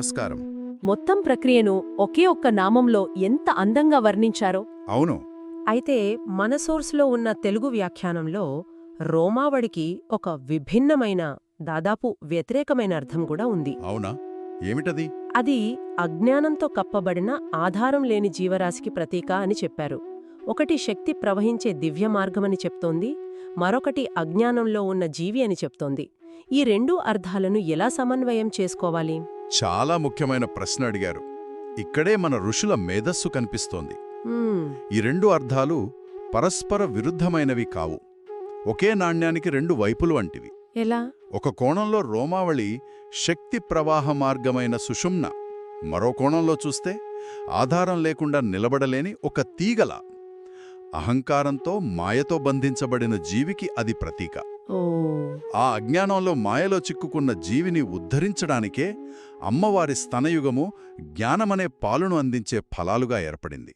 నమస్కారం. మొత్తం ప్రక్రియను ఒకే ఒక్క నామంలో ఎంత అందంగా వర్ణించారో? అవును. అయితే మన సోర్స్లో ఉన్న తెలుగు వ్యాఖ్యానంలో రోమావడికి ఒక విభిన్నమైన దాదాపు వ్యతిరేకమైన అర్థం కూడా ఉంది. అవునా? ఏమిటది? అది అజ్ఞానంతో కప్పబడిన ఆధారం లేని జీవరాశికి ప్రతీక అని చెప్పారు. ఒకటి శక్తి ప్రవహించే దివ్య మార్గమని చెప్తోంది. మరొకటి అజ్ఞానంలో ఉన్న జీవి అని చెప్తోంది. ఈ రెండు అర్థాలను ఎలా సమన్వయం చేసుకోవాలి? చాలా ముఖ్యమైన ప్రశ్న అడిగారు. ఇక్కడే మన ఋషుల మేధస్సు కనిపిస్తోంది. ఈ రెండు అర్థాలు పరస్పర విరుద్ధమైనవి కావు. ఒకే నాణ్యానికి రెండు వైపులు వంటివి. ఎలా? ఒక కోణంలో రోమావళి శక్తి ప్రవాహ మార్గమైన సుషుమ్న మరో కోణంలో చూస్తే ఆధారం లేకుండా నిలబడలేని ఒక తీగల అహంకారంతో మాయతో బంధించబడిన జీవికి అది ప్రతీక. ఆ అజ్ఞానంలో మాయలో చిక్కుకున్న జీవిని ఉద్ధరించడానికే అమ్మవారి స్తనయుగము జ్ఞానమనే పాలును అందించే ఫలాలుగా ఏర్పడింది.